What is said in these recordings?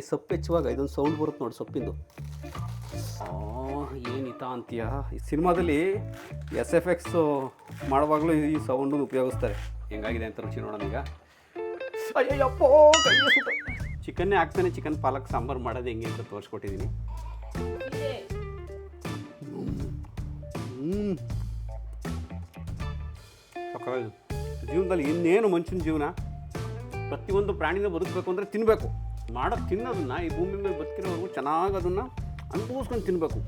ಈ ಸೊಪ್ಪು ಹೆಚ್ಚುವಾಗ ಇದೊಂದು ಸೌಂಡ್ ಬರುತ್ತೆ ನೋಡಿ ಸೊಪ್ಪಿಂದು. ಏನಿತ ಅಂತೀಯ? ಈ ಸಿನಿಮಾದಲ್ಲಿ ಎಸ್ ಎಫ್ ಎಕ್ಸ್ ಮಾಡುವಾಗಲೂ ಈ ಸೌಂಡನ್ನು ಉಪಯೋಗಿಸ್ತಾರೆ. ಹೆಂಗಾಗಿದೆ ಅಂತ ರುಚಿ ನೋಡೋಣ ಈಗ. ಅಯ್ಯಪ್ಪೋ ಚಿಕನ್ನೇ ಹಾಕ್ತಾನೆ, ಚಿಕನ್ ಪಾಲಕ್ ಸಾಂಬಾರು ಮಾಡೋದು ಹೆಂಗೆ ಅಂತ ತೋರಿಸ್ಕೊಟ್ಟಿದ್ದೀನಿ. ಜೀವನದಲ್ಲಿ ಇನ್ನೇನು ಮನುಷ್ಯನ ಜೀವನ? ಪ್ರತಿಯೊಂದು ಪ್ರಾಣಿನ ಬದುಕಬೇಕು ಅಂದರೆ ತಿನ್ನಬೇಕು ಮಾಡೋದು ತಿನ್ನೋದನ್ನ ಈ ಭೂಮಿ ಮೇಲೆ ಬದುಕಿರೋವರೆಗೂ ಚೆನ್ನಾಗಿ ಅದನ್ನು ಅನುಭವಿಸ್ಕೊಂಡು ತಿನ್ನಬೇಕು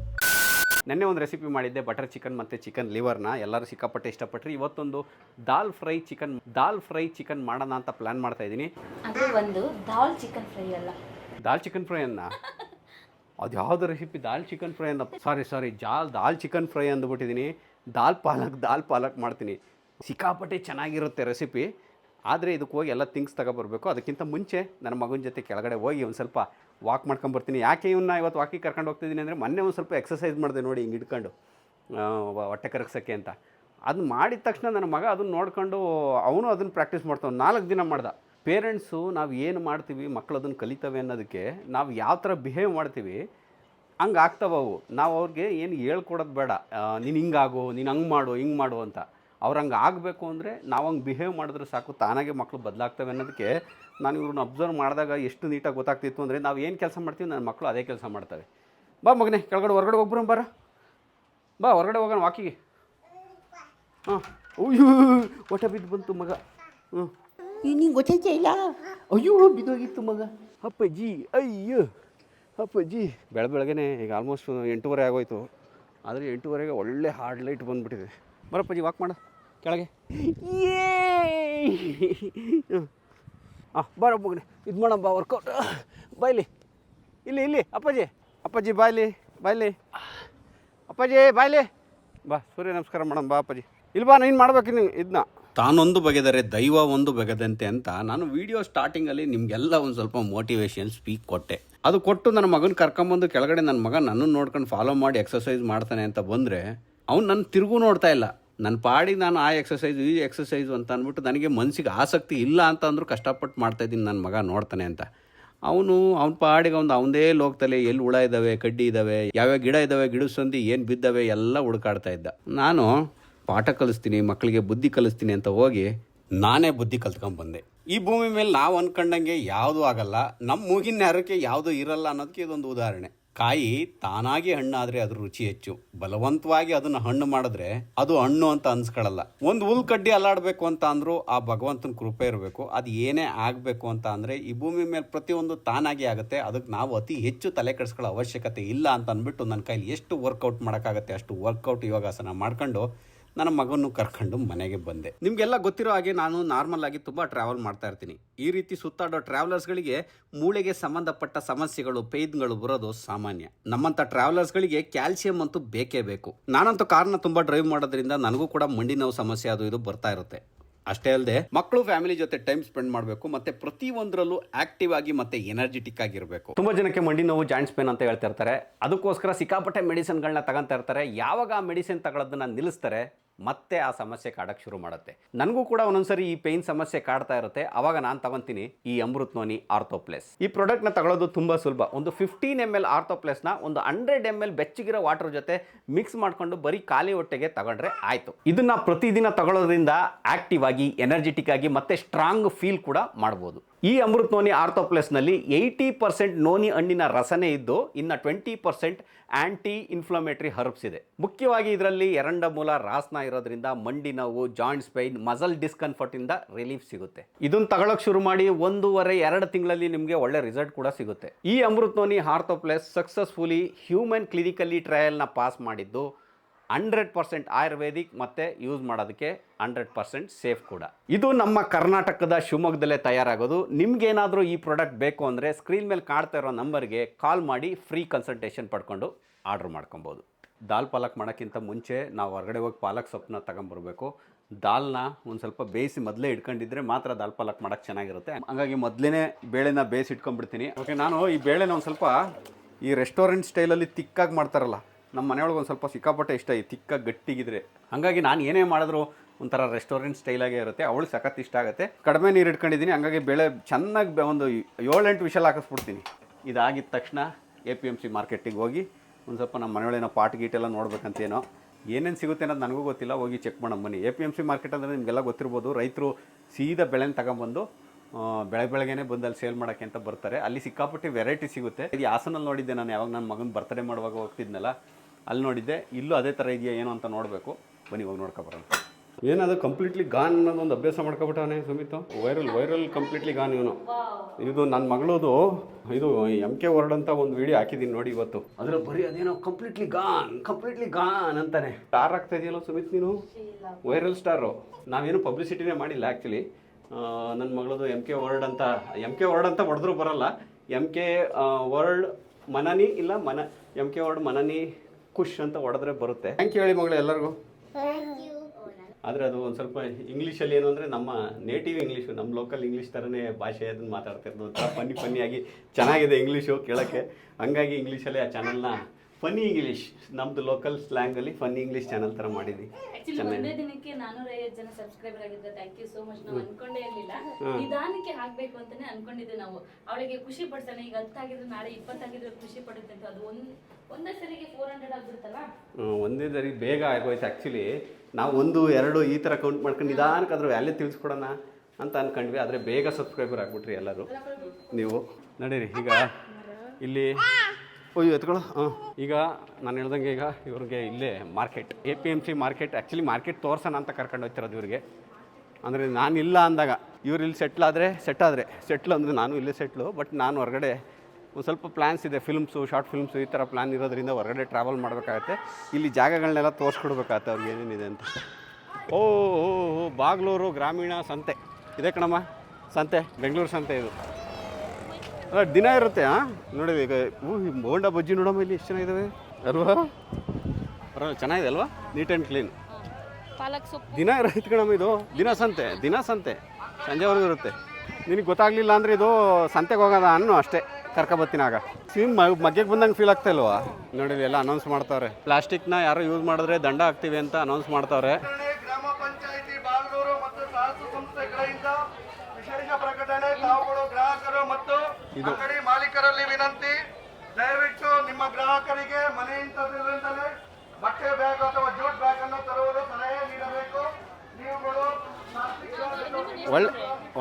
ನೆನ್ನೆ ಒಂದು ರೆಸಿಪಿ ಮಾಡಿದ್ದೆ ಬಟರ್ ಚಿಕನ್ ಮತ್ತು ಚಿಕನ್ ಲಿವರ್ನ ಎಲ್ಲರೂ ಸಿಕ್ಕಾಪಟ್ಟೆ ಇಷ್ಟಪಟ್ಟರೆ ಇವತ್ತೊಂದು dal fry chicken dal fry chicken ಮಾಡೋಣ ಅಂತ ಪ್ಲ್ಯಾನ್ ಮಾಡ್ತಾ ಇದ್ದೀನಿ. ಅದು ಒಂದು ದಾಲ್ ಚಿಕನ್ ಫ್ರೈ ಅಲ್ಲ. ದಾಲ್ ಚಿಕನ್ ಫ್ರೈ ಅನ್ನ? ಅದು ಯಾವುದು ರೆಸಿಪಿ ದಾಲ್ ಚಿಕನ್ ಫ್ರೈ ಅನ್ನ? ಸಾರಿ ಸಾರಿ ಜಾಲ್ ದಾಲ್ ಚಿಕನ್ ಫ್ರೈ ಅಂದ್ಬಿಟ್ಟಿದ್ದೀನಿ. ದಾಲ್ ಪಾಲಕ್ ದಾಲ್ ಪಾಲಕ್ ಮಾಡ್ತೀನಿ. ಸಿಕ್ಕಾಪಟ್ಟೆ ಚೆನ್ನಾಗಿರುತ್ತೆ ರೆಸಿಪಿ ಆದರೆ ಇದಕ್ಕೆ ಹೋಗಿ ಎಲ್ಲ ಥಿಂಗ್ಸ್ ತಗೊಬರ್ಬೇಕು. ಅದಕ್ಕಿಂತ ಮುಂಚೆ ನನ್ನ ಮಗನ ಜೊತೆ ಕೆಳಗಡೆ ಹೋಗಿ ಒಂದು ಸ್ವಲ್ಪ ವಾಕ್ ಮಾಡ್ಕೊಂಬರ್ತೀನಿ. ಯಾಕೆ ಇವನ್ನ ಇವತ್ತು ವಾಕಿಗೆ ಕರ್ಕೊಂಡು ಹೋಗ್ತಿದ್ದೀನಿ ಅಂದರೆ ಮೊನ್ನೆ ಒಂದು ಸ್ವಲ್ಪ ಎಕ್ಸಸೈಸ್ ಮಾಡಿದೆ ನೋಡಿ ಹಿಂಗೆ ಇಟ್ಕೊಂಡು ಹೊಟ್ಟೆ ಕರಗ್ಸೋಕ್ಕೆ ಅಂತ. ಅದನ್ನ ಮಾಡಿದ ತಕ್ಷಣ ನನ್ನ ಮಗ ಅದನ್ನು ನೋಡ್ಕೊಂಡು ಅವನು ಅದನ್ನು ಪ್ರಾಕ್ಟೀಸ್ ಮಾಡ್ತಾವೆ. ನಾಲ್ಕು ದಿನ ಮಾಡ್ದ. ಪೇರೆಂಟ್ಸು ನಾವು ಏನು ಮಾಡ್ತೀವಿ ಮಕ್ಕಳು ಅದನ್ನು ಕಲಿತವೆ ಅನ್ನೋದಕ್ಕೆ ನಾವು ಯಾವ ಥರ ಬಿಹೇವ್ ಮಾಡ್ತೀವಿ, ಹಂಗೆ ಆಗ್ತಾವೆ ಅವು. ನಾವು ಅವ್ರಿಗೆ ಏನು ಹೇಳ್ಕೊಡೋದು ಬೇಡ. ನೀನು ಹಿಂಗಾಗು ನೀನು ಹಂಗೆ ಮಾಡು, ಹಿಂಗೆ ಮಾಡು ಅಂತ. ಅವ್ರು ಹಂಗೆ ಆಗಬೇಕು ಅಂದರೆ ನಾವು ಹಂಗೆ ಬಿಹೇವ್ ಮಾಡಿದ್ರೆ ಸಾಕು ತಾನಾಗೆ ಮಕ್ಕಳು ಬದಲಾಗ್ತವೆ ಅನ್ನೋದಕ್ಕೆ ನಾನು ಇವ್ರನ್ನ ಅಬ್ಸರ್ವ್ ಮಾಡಿದಾಗ ಎಷ್ಟು ನೀಟಾಗಿ ಗೊತ್ತಾಗ್ತಿತ್ತು ಅಂದರೆ ನಾವು ಏನು ಕೆಲಸ ಮಾಡ್ತೀವಿ ನನ್ನ ಮಕ್ಕಳು ಅದೇ ಕೆಲಸ ಮಾಡ್ತವೆ. ಬಾ ಮಗನೇ ಕೆಳಗಡೆ ಹೊರಗಡೆ ಒಬ್ಬರು ಬರ. ಬಾ ಹೊರಗಡೆ ಹೋಗೋಣ ವಾಕಿಗೆ ಹಾಂ. ಅಯ್ಯೋ ಒಟ ಬಿದ್ದು ಬಂತು ಮಗ. ಹ್ಞೂ ನೀನು ಗೊತ್ತೈತೆ ಇಲ್ಲ? ಅಯ್ಯೋ ಬಿದ್ದೋಗಿತ್ತು ಮಗ. ಅಪ್ಪಾಜಿ ಅಯ್ಯೋ. ಅಪ್ಪಾಜಿ. ಬೆಳ ಬೆಳಗ್ಗೆ ಈಗ ಆಲ್ಮೋಸ್ಟ್ ಎಂಟೂವರೆ ಆಗೋಯ್ತು. ಆದರೆ ಎಂಟೂವರೆಗೆ ಒಳ್ಳೆ ಹಾರ್ಡ್ ಲೈಟ್ ಬಂದುಬಿಟ್ಟಿದೆ. ಬರಪ್ಪಾಜಿ ವಾಕ್ ಮಾಡು. ಕೆಳಗೆ. ಹಾಂ ಬರೋ ಮಗನೆ. ಇದು ಮಾಡಮ್ಮ ಬಾ ವರ್ಕೌಟ್ ಬಾಯ್ಲಿ. ಇಲ್ಲಿ ಇಲ್ಲಿ ಅಪ್ಪಾಜಿ. ಅಪ್ಪಾಜಿ ಬಾಯ್ಲಿ ಬಾಯ್ಲಿ. ಅಪ್ಪಾಜಿ ಬಾಯ್ಲಿ. ಬಾ ಸೂರ್ಯ ನಮಸ್ಕಾರ ಮಾಡಮ್ ಬಾ ಅಪ್ಪಾಜಿ. ಇಲ್ಲಿ ಬಾ ನೀನು ಮಾಡ್ಬೇಕು ನೀವು ಇದನ್ನ ತಾನೊಂದು ಬಗೆದರೆ ದೈವ ಒಂದು ಬಗೆದಂತೆ ಅಂತ ನಾನು ವಿಡಿಯೋ ಸ್ಟಾರ್ಟಿಂಗಲ್ಲಿ ನಿಮಗೆಲ್ಲ ಒಂದು ಸ್ವಲ್ಪ ಮೋಟಿವೇಶನ್ ಸ್ಪೀಕ್ ಕೊಟ್ಟೆ. ಅದು ಕೊಟ್ಟು ನನ್ನ ಮಗನ ಕರ್ಕೊಂಬಂದು ಕೆಳಗಡೆ ನನ್ನ ಮಗ ನನ್ನನ್ನು ನೋಡ್ಕೊಂಡು ಫಾಲೋ ಮಾಡಿ ಎಕ್ಸಸೈಸ್ ಮಾಡ್ತಾನೆ ಅಂತ ಬಂದರೆ ಅವ್ನು ನನ್ನ ತಿರುಗೂ ನೋಡ್ತಾ ಇಲ್ಲ. ನನ್ನ ಪಾಡಿ ನಾನು ಆ ಎಕ್ಸಸೈಸ್ ಈ ಎಕ್ಸಸೈಸು ಅಂತ ಅಂದ್ಬಿಟ್ಟು ನನಗೆ ಮನಸ್ಸಿಗೆ ಆಸಕ್ತಿ ಇಲ್ಲ ಅಂತ ಅಂದರೂ ಕಷ್ಟಪಟ್ಟು ಮಾಡ್ತಾ ಇದ್ದೀನಿ ನನ್ನ ಮಗ ನೋಡ್ತಾನೆ ಅಂತ. ಅವನು ಅವ್ನ ಪಾಡಿಗೆ ಅವ್ನು ಅವನದೇ ಲೋಕದಲ್ಲಿ ಎಲ್ಲಿ ಹುಳ ಇದ್ದಾವೆ ಕಡ್ಡಿ ಇದ್ದಾವೆ ಯಾವ್ಯಾವ ಗಿಡ ಇದ್ದಾವೆ ಗಿಡ ಸಂದಿ ಏನು ಬಿದ್ದಾವೆ ಎಲ್ಲ ಹುಡುಕಾಡ್ತಾ ಇದ್ದ. ನಾನು ಪಾಠ ಕಲಿಸ್ತೀನಿ ಮಕ್ಕಳಿಗೆ ಬುದ್ಧಿ ಕಲಿಸ್ತೀನಿ ಅಂತ ಹೋಗಿ ನಾನೇ ಬುದ್ಧಿ ಕಲ್ತ್ಕೊಂಡ್ಬಂದೆ ಈ ಭೂಮಿ ಮೇಲೆ ನಾವು ಅನ್ಕೊಂಡಂಗೆ ಯಾವುದೂ ಆಗಲ್ಲ. ನಮ್ಮ ಮೂಗಿನ ಯಾರಕ್ಕೆ ಯಾವುದೂ ಇರಲ್ಲ ಅನ್ನೋದಕ್ಕೆ ಇದೊಂದು ಉದಾಹರಣೆ. ಕಾಯಿ ತಾನಾಗಿ ಹಣ್ಣಾದರೆ ಅದ್ರ ರುಚಿ ಹೆಚ್ಚು. ಬಲವಂತವಾಗಿ ಅದನ್ನು ಹಣ್ಣು ಮಾಡಿದ್ರೆ ಅದು ಹಣ್ಣು ಅಂತ ಅನ್ಸ್ಕೊಳ್ಳಲ್ಲ ಒಂದು ಹುಲ್ ಕಡ್ಡಿ ಅಲ್ಲಾಡಬೇಕು ಅಂತ ಅಂದ್ರೂ ಆ ಭಗವಂತನ ಕೃಪೆ ಇರಬೇಕು. ಅದು ಏನೇ ಆಗಬೇಕು ಅಂತ ಅಂದರೆ ಈ ಭೂಮಿ ಮೇಲೆ ಪ್ರತಿಯೊಂದು ತಾನಾಗಿ ಆಗುತ್ತೆ. ಅದಕ್ಕೆ ನಾವು ಅತಿ ಹೆಚ್ಚು ತಲೆ ಕೆಡಿಸ್ಕೊಳ್ಳೋ ಅವಶ್ಯಕತೆ ಇಲ್ಲ ಅಂತ ಅಂದ್ಬಿಟ್ಟು ನನ್ನ ಕೈಲಿ ಎಷ್ಟು ವರ್ಕೌಟ್ ಮಾಡೋಕ್ಕಾಗತ್ತೆ ಅಷ್ಟು ವರ್ಕೌಟ್ ಯೋಗಾಸನ ಮಾಡ್ಕೊಂಡು ನನ್ನ ಮಗನ್ನು ಕರ್ಕೊಂಡು ಮನೆಗೆ ಬಂದೆ. ನಿಮಗೆಲ್ಲ ಗೊತ್ತಿರೋ ಹಾಗೆ ನಾನು ನಾರ್ಮಲ್ ಆಗಿ ತುಂಬ ಟ್ರಾವೆಲ್ ಮಾಡ್ತಾ ಇರ್ತೀನಿ. ಈ ರೀತಿ ಸುತ್ತಾಡೋ ಟ್ರಾವೆಲರ್ಸ್ಗಳಿಗೆ ಮೂಳೆಗೆ ಸಂಬಂಧಪಟ್ಟ ಸಮಸ್ಯೆಗಳು ಪೇಯ್ನ್ಗಳು ಬರೋದು ಸಾಮಾನ್ಯ. ನಮ್ಮಂಥ ಟ್ರಾವೆಲರ್ಸ್ಗಳಿಗೆ ಕ್ಯಾಲ್ಸಿಯಂ ಅಂತೂ ಬೇಕೇ ಬೇಕು. ನಾನಂತೂ ಕಾರ್ನ ತುಂಬ ಡ್ರೈವ್ ಮಾಡೋದ್ರಿಂದ ನನಗೂ ಕೂಡ ಮಂಡಿ ನೋವು ಸಮಸ್ಯೆ ಅದು ಇದು ಬರ್ತಾ ಇರುತ್ತೆ. ಅಷ್ಟೇ ಅಲ್ಲದೆ ಮಕ್ಕಳು ಫ್ಯಾಮಿಲಿ ಜೊತೆ ಟೈಮ್ ಸ್ಪೆಂಡ್ ಮಾಡಬೇಕು, ಮತ್ತೆ ಪ್ರತಿ ಒಂದರಲ್ಲೂ ಆಕ್ಟಿವ್ ಆಗಿ, ಮತ್ತೆ ಎನರ್ಜೆಟಿಕ್ ಆಗಿರಬೇಕು. ತುಂಬಾ ಜನಕ್ಕೆ ಮಂಡಿ ನೋವು ಜಾಯಿಂಟ್ಸ್ ಪೇನ್ ಅಂತ ಹೇಳ್ತಿರ್ತಾರೆ ಅದಕ್ಕೋಸ್ಕರ ಸಿಕ್ಕಾಪಟ್ಟೆ ಮೆಡಿಸಿನ್ಗಳನ್ನ ತಗೊಂತಾ ಇರ್ತಾರೆ. ಯಾವಾಗ ಆ ಮೆಡಿಸಿನ್ ತಗೊಳ್ಳೋದನ್ನ ನಿಲ್ಲಿಸ್ತಾರೆ? ಮತ್ತೆ ಆ ಸಮಸ್ಯೆ ಕಾಡಕ್ಕೆ ಶುರು ಮಾಡುತ್ತೆ. ನನಗೂ ಕೂಡ ಒಂದೊಂದ್ಸರಿ ಈ ಪೇಯ್ನ್ ಸಮಸ್ಯೆ ಕಾಡ್ತಾ ಇರುತ್ತೆ. ಅವಾಗ ನಾನು ತಗೊಂತೀನಿ ಈ ಅಮೃತ್ ನೋನಿ ಆರ್ಥೋಪ್ಲೆಸ್. ಈ ಪ್ರಾಡಕ್ಟ್ನ ತಗೊಳ್ಳೋದು ತುಂಬ ಸುಲಭ. ಒಂದು ಫಿಫ್ಟೀನ್ ಎಂ ಎಲ್ ಆರ್ಥೋಪ್ಲೆಸ್ನ ಒಂದು ಹಂಡ್ರೆಡ್ ಎಂ ಎಲ್ ಬೆಚ್ಚಗಿರೋ ವಾಟರ್ ಜೊತೆ ಮಿಕ್ಸ್ ಮಾಡ್ಕೊಂಡು ಬರೀ ಖಾಲಿ ಹೊಟ್ಟೆಗೆ ತಗೊಂಡ್ರೆ ಆಯ್ತು. ಇದನ್ನ ಪ್ರತಿದಿನ ತಗೊಳ್ಳೋದ್ರಿಂದ ಆಕ್ಟಿವ್ ಆಗಿ ಎನರ್ಜೆಟಿಕ್ ಆಗಿ ಮತ್ತೆ ಸ್ಟ್ರಾಂಗ್ ಫೀಲ್ ಕೂಡ ಮಾಡ್ಬೋದು. ಈ ಅಮೃತ್ ನೋನಿ ಆರ್ಥೋಪ್ಲೆಸ್ನಲ್ಲಿ ಏಯ್ಟಿ ಪರ್ಸೆಂಟ್ ನೋನಿ ಹಣ್ಣಿನ ರಸನೆ ಇದ್ದು, ಇನ್ನು twenty percent anti inflammatory herbs ಇದೆ. ಮುಖ್ಯವಾಗಿ ಇದರಲ್ಲಿ ಎರಂಡ ಮೂಲ ರಾಸ್ನ ಇರೋದ್ರಿಂದ ಮಂಡಿ ನೋವು ಜಾಯಿಂಟ್ಸ್ ಪೈನ್ ಮಸಲ್ ಡಿಸ್ಕಂಫರ್ಟ್ ಇಂದ ರಿಲೀಫ್ ಸಿಗುತ್ತೆ. ಇದನ್ನ ತಗೊಳಕ್ಕೆ ಶುರು ಮಾಡಿ ಒಂದೂವರೆ, ಎರಡು ತಿಂಗಳಲ್ಲಿ ನಿಮಗೆ ಒಳ್ಳೆ ರಿಸಲ್ಟ್ ಕೂಡ ಸಿಗುತ್ತೆ. ಈ Amrit noni orthoplus successfully human clinically ಟ್ರಯಲ್ನ pass ಮಾಡಿದ್ದು ಹಂಡ್ರೆಡ್ ಪರ್ಸೆಂಟ್ ಆಯುರ್ವೇದಿಕ್ ಮತ್ತೆ ಯೂಸ್ ಮಾಡೋದಕ್ಕೆ ಹಂಡ್ರೆಡ್ ಪರ್ಸೆಂಟ್ ಸೇಫ್ ಕೂಡ. ಇದು ನಮ್ಮ ಕರ್ನಾಟಕದ ಶಿವಮೊಗ್ಗದಲ್ಲೇ ತಯಾರಾಗೋದು. ನಿಮ್ಗೇನಾದರೂ ಈ ಪ್ರಾಡಕ್ಟ್ ಬೇಕು ಅಂದರೆ ಸ್ಕ್ರೀನ್ ಮೇಲೆ ಕಾಣ್ತಾ ಇರೋ ನಂಬರ್ಗೆ ಕಾಲ್ ಮಾಡಿ ಫ್ರೀ ಕನ್ಸಲ್ಟೇಷನ್ ಪಡ್ಕೊಂಡು ಆರ್ಡರ್ ಮಾಡ್ಕೊಬೋದು. ದಾಲ್ ಪಾಲಕ್ ಮಾಡೋಕ್ಕಿಂತ ಮುಂಚೆ ನಾವು ಹೊರಗಡೆ ಹೋಗಿ ಪಾಲಕ್ ಸೊಪ್ಪನ್ನ ತಗೊಂಬರ್ಬೇಕು ದಾಲ್ನ ಒಂದು ಸ್ವಲ್ಪ ಬೇಯಿಸಿ ಮೊದಲೇ ಇಟ್ಕೊಂಡಿದ್ರೆ ಮಾತ್ರ ದಾಲ್ ಪಾಲಕ್ ಮಾಡೋಕ್ಕೆ ಚೆನ್ನಾಗಿರುತ್ತೆ. ಹಾಗಾಗಿ ಮೊದಲೇ ಬೇಳೆನ ಬೇಯಿಸಿ ಇಟ್ಕೊಂಡ್ಬಿಡ್ತೀನಿ ಓಕೆ ನಾನು ಈ ಬೇಳೆನ ಒಂದು ಸ್ವಲ್ಪ ಈ ರೆಸ್ಟೋರೆಂಟ್ ಸ್ಟೈಲಲ್ಲಿ ತಿಕ್ಕಾಗಿ ಮಾಡ್ತಾರಲ್ಲ ನಮ್ಮ ಮನೆಯೊಳಗೆ ಒಂದು ಸ್ವಲ್ಪ ಸಿಕ್ಕಾಪಟ್ಟೆ ಇಷ್ಟ, ಈ ತಿಕ್ಕ ಗಟ್ಟಿಗಿದ್ರೆ. ಹಾಗಾಗಿ ನಾನು ಏನೇ ಮಾಡಿದ್ರು ಒಂಥರ ರೆಸ್ಟೋರೆಂಟ್ ಸ್ಟೈಲಾಗೇ ಇರುತ್ತೆ, ಅವಳು ಸಖತ್ ಇಷ್ಟ ಆಗುತ್ತೆ. ಕಡಿಮೆ ನೀರು ಇಟ್ಕೊಂಡಿದ್ದೀನಿ ಹಂಗಾಗಿ ಬೆಳೆ ಚೆನ್ನಾಗಿ ಒಂದು ಏಳೆಂಟು ವಿಷಲ್ ಹಾಕಿಸ್ಬಿಡ್ತೀನಿ. ಇದಾಗಿದ್ದ ತಕ್ಷಣ ಎ ಪಿ ಎಂ ಸಿ ಮಾರ್ಕೆಟಿಗೆ ಹೋಗಿ, ಒಂದು ಸ್ವಲ್ಪ ನಮ್ಮ ಮನೆಯೊಳೇನೋ ಪಾಟ್ ಗೀಟೆಲ್ಲ ನೋಡ್ಬೇಕಂತೇನೋ, ಏನೇನು ಸಿಗುತ್ತೆ ಅನ್ನೋದು ನನಗೂ ಗೊತ್ತಿಲ್ಲ, ಹೋಗಿ ಚೆಕ್ ಮಾಡೋಣ, ಬನ್ನಿ. A P M C market ಅಂದರೆ ನಿಮಗೆಲ್ಲ ಗೊತ್ತಿರ್ಬೋದು, ರೈತರು ಸೀದಾ ಬೆಳೆನ ತಗೊಂಬಂದು ಬೆಳೆ ಬೆಳಗ್ಗೆನೇ ಬಂದು ಅಲ್ಲಿ ಸೇಲ್ ಮಾಡೋಕ್ಕೆ ಅಂತ ಬರ್ತಾರೆ. ಅಲ್ಲಿ ಸಿಕ್ಕಾಪಟ್ಟೆ ವೆರೈಟಿ ಸಿಗುತ್ತೆ. ಇದು ಹಾಸನಲ್ಲಿ ನೋಡಿದ್ದೆ ನಾನು, ಯಾವಾಗ ನನ್ನ ಮಗನ ಬರ್ತಡೇ ಮಾಡುವಾಗ ಹೋಗ್ತಿದ್ನಲ್ಲ ಅಲ್ಲಿ ನೋಡಿದ್ದೆ, ಇಲ್ಲೂ ಅದೇ ಥರ ಇದೆಯಾ ಏನೋ ಅಂತ ನೋಡಬೇಕು. ಬನ್ನಿ, ಹೋಗಿ ನೋಡ್ಕೊಬರೋಣ ಏನದು ಕಂಪ್ಲೀಟ್ಲಿ ಗಾನ್ ಅನ್ನೋದು ಒಂದು ಅಭ್ಯಾಸ ಮಾಡ್ಕೊಬಿಟ್ಟಾನೆ Sumit. Viral viral completely gone ಇವನು. ಇದು ನನ್ನ ಮಗಳದು, ಇದು ಎಂ ಕೆ ವರ್ಡ್ ಅಂತ ಒಂದು ವಿಡಿಯೋ ಹಾಕಿದ್ದೀನಿ ನೋಡಿ ಇವತ್ತು. ಅದ್ರ ಬರೀ ಅದೇನೋ ಕಂಪ್ಲೀಟ್ಲಿ ಗಾನ್ ಕಂಪ್ಲೀಟ್ಲಿ ಗಾನ್ ಅಂತಾನೆ. ಸ್ಟಾರ್ ಆಗ್ತಾ ಇದೆಯಲ್ಲ ಸುಮಿತ್ ನೀನು? ವೈರಲ್ ಸ್ಟಾರು ನಾವೇನು ಪಬ್ಲಿಸಿಟಿನೇ ಮಾಡಿಲ್ಲ ಆ್ಯಕ್ಚುಲಿ ನನ್ನ ಮಗಳದು ಎಂ ಕೆ ವರ್ಡ್ ಅಂತ ಎಂ ಕೆ ವರ್ಡ್ ಅಂತ ಹೊಡೆದ್ರೂ ಬರಲ್ಲ. ಎಂ ಕೆ ವರ್ಡ್ ಮನನಿ ಇಲ್ಲ ಮನ ಎಂ ಕೆ ವರ್ಡ್ ಮನನಿ ಖುಷ್ ಅಂತ ಹೊಡೆದ್ರೆ ಬರುತ್ತೆ. ಥ್ಯಾಂಕ್ ಯು ಹೇಳಿ ಮಗಳು ಎಲ್ಲರಿಗೂ. ಆದರೆ ಅದು ಒಂದು ಸ್ವಲ್ಪ ಇಂಗ್ಲೀಷಲ್ಲಿ ಏನು ಅಂದರೆ ನಮ್ಮ ನೇಟಿವ್ ಇಂಗ್ಲೀಷು ನಮ್ಮ ಲೋಕಲ್ ಇಂಗ್ಲೀಷ್ ಥರನೇ ಭಾಷೆ ಅದನ್ನು ಮಾತಾಡ್ತಿರೋದು. ಒಂಥರ ಫನ್ನಿ ಫನ್ನಿಯಾಗಿ ಚೆನ್ನಾಗಿದೆ ಇಂಗ್ಲೀಷು ಕೇಳೋಕ್ಕೆ. ಹಂಗಾಗಿ ಇಂಗ್ಲೀಷಲ್ಲಿ ಆ ಚಾನಲ್ನ ಫನ್ನಿ ಇಂಗ್ಲಿಷ್ ನಮ್ದು ಲೋಕಲ್ ಸ್ಲ್ಯಾಂಗಲ್ಲಿ ಫನ್ನಿ ಇಂಗ್ಲಿಷ್ ಚಾನಲ್ ತರ ಮಾಡಿದ್ವಿ. ಆಕ್ಚುಲಿ ಒಂದೇ ದಿನಕ್ಕೆ ನಾನೂರ ಐವತ್ತು ಜನ ಸಬ್ಸ್ಕ್ರೈಬರ್ ಆಗಿದ್ದ. ಥ್ಯಾಂಕ್ ಯು ಸೋ ಮಚ್ ನಾವು ಅನ್ಕೊಂಡೇ ಇರಲಿಲ್ಲ. ನಿಧಾನಕ್ಕೆ ಹಾಕ್ಬೇಕು ಅಂತಾನೆ ಅನ್ಕೊಂಡಿದ್ದೆ ನಾವು. ಅವಳಿಗೆ ಖುಷಿ ಪಡ್ತಾನೆ ಈಗ ಹತ್ತಾಗಿದ್ರೆ ನಾಳೆ ಇಪ್ಪತ್ತಾಗಿದ್ರೆ ಖುಷಿ ಪಡುತ್ತೆ ಅಂತ. ಅದು ಒಂದ್ ಒಂದೇ ಸರಿಗೆ ಫೋರ್ ಹಂಡ್ರೆಡ್ ಆಗ್ಬಿಡ್ತಲ್ಲ ಒಂದೇ ಸರಿ ಬೇಗ ಆಗೋಯ್ತು ಆ್ಯಕ್ಚುಲಿ ನಾವು ಒಂದು ಎರಡು ಈ ಥರ ಕೌಂಟ್ ಮಾಡ್ಕೊಂಡು ನಿಧಾನಕ್ಕೆ ಅದ್ರ ವ್ಯಾಲ್ಯೂ ತಿಳಿಸ್ಕೊಡೋಣ ಅಂತ ಅನ್ಕೊಂಡ್ವಿ. ಆದರೆ ಬೇಗ ಸಬ್ಸ್ಕ್ರೈಬರ್ ಆಗ್ಬಿಟ್ರಿ ಎಲ್ಲರೂ. ನೀವು. ನಡೀರಿ ಈಗ ಇಲ್ಲಿ ಅಯ್ಯೋ, ಎತ್ಕೊಳ್ಳೋ. ಈಗ ನಾನು ಹೇಳ್ದಂಗೆ ಈಗ ಇವ್ರಿಗೆ ಇಲ್ಲೇ market A P M C market actually market ತೋರ್ಸೋಣ ಅಂತ ಕರ್ಕೊಂಡು ಹೋಗ್ತಿರೋದು ಇವ್ರಿಗೆ. ಅಂದರೆ ನಾನು ಇಲ್ಲ ಅಂದಾಗ, ಇವ್ರು ಇಲ್ಲಿ ಸೆಟ್ ಆದರೆ ಸೆಟ್ಲ್ ಅಂದರೆ ನಾನು ಇಲ್ಲೇ ಸೆಟ್ಲು ಬಟ್ ನಾನು ಹೊರಗಡೆ ಒಂದು ಸ್ವಲ್ಪ ಪ್ಲ್ಯಾನ್ಸ್ ಇದೆ ಫಿಲ್ಮ್ಸು ಶಾರ್ಟ್ ಫಿಲ್ಮ್ಸು ಈ ಥರ ಪ್ಲ್ಯಾನ್ ಇರೋದ್ರಿಂದ ಹೊರಗಡೆ ಟ್ರಾವೆಲ್ ಮಾಡಬೇಕಾಗತ್ತೆ. ಇಲ್ಲಿ ಜಾಗಗಳನ್ನೆಲ್ಲ ತೋರಿಸ್ಕೊಡ್ಬೇಕಾಗತ್ತೆ ಅವ್ರಿಗೆ ಏನೇನಿದೆ ಅಂತ. ಓ, ಬಾಗ್ಲೂರು ಗ್ರಾಮೀಣ ಸಂತೆ. ಇದೆ ಕಣಮ್ಮ, ಸಂತೆ, ಬೆಂಗಳೂರು ಸಂತೆ ಇದು. ಅಲ್ಲ ದಿನ ಇರುತ್ತೆ ಹಾಂ ನೋಡಿ ಈಗ ಹ್ಞೂ ಬೋಂಡ ಬಜ್ಜಿ ನೋಡಮ್ಮ ಇಲ್ಲಿ ಎಷ್ಟು ಚೆನ್ನಾಗಿದ್ದಾವೆ ಅಲ್ವಾ? ಪರವಾಗಿಲ್ಲ ಚೆನ್ನಾಗಿದೆ ಅಲ್ವಾ? Neat and clean. ಪಾಲಕ್ ಸೊಪ್ಪು. ದಿನ ಇರುತ್ತೆ ಕಣಮ್ಮ ಇದು. ದಿನ ಸಂತೆ ದಿನ ಸಂತೆ. ಸಂಜೆವರೆಗೂ ಇರುತ್ತೆ. ನಿನಗೆ ಗೊತ್ತಾಗಲಿಲ್ಲ ಅಂದರೆ ಇದು ಸಂತೆಗೆ ಹೋಗೋದ ಅನ್ನು ಅಷ್ಟೇ ಕರ್ಕೊಬತ್ತೀನಿ ಆಗ. ಸಿಮ್ ಮಗ್ಗೆಗೆ ಬಂದಂಗೆ ಫೀಲ್ ಆಗ್ತಾ ಇಲ್ವಾ? ನೋಡಿ ಎಲ್ಲ ಅನೌನ್ಸ್ ಮಾಡ್ತಾವ್ರೆ. ಪ್ಲಾಸ್ಟಿಕ್ನ ಯಾರೋ ಯೂಸ್ ಮಾಡಿದ್ರೆ ದಂಡ ಹಾಕ್ತೀವಿ ಅಂತ ಅನೌನ್ಸ್ ಮಾಡ್ತಾವ್ರೆ. ಅಂಗಡಿ ಮಾಲೀಕರಲ್ಲಿ ವಿನಂತಿ ದಯವಿಟ್ಟು ನಿಮ್ಮ ಗ್ರಾಹಕರಿಗೆ ಮನೆಯಿಂದಲೇ ಬಟ್ಟೆ ಬ್ಯಾಗ್ ಅಥವಾ ಜೂಟ್ ಬ್ಯಾಗ್ ಅನ್ನು ತರುವುದು ಸಲಹೆ ನೀಡಬೇಕು. ನೀವುಗಳು ಒಳ್ಳೆ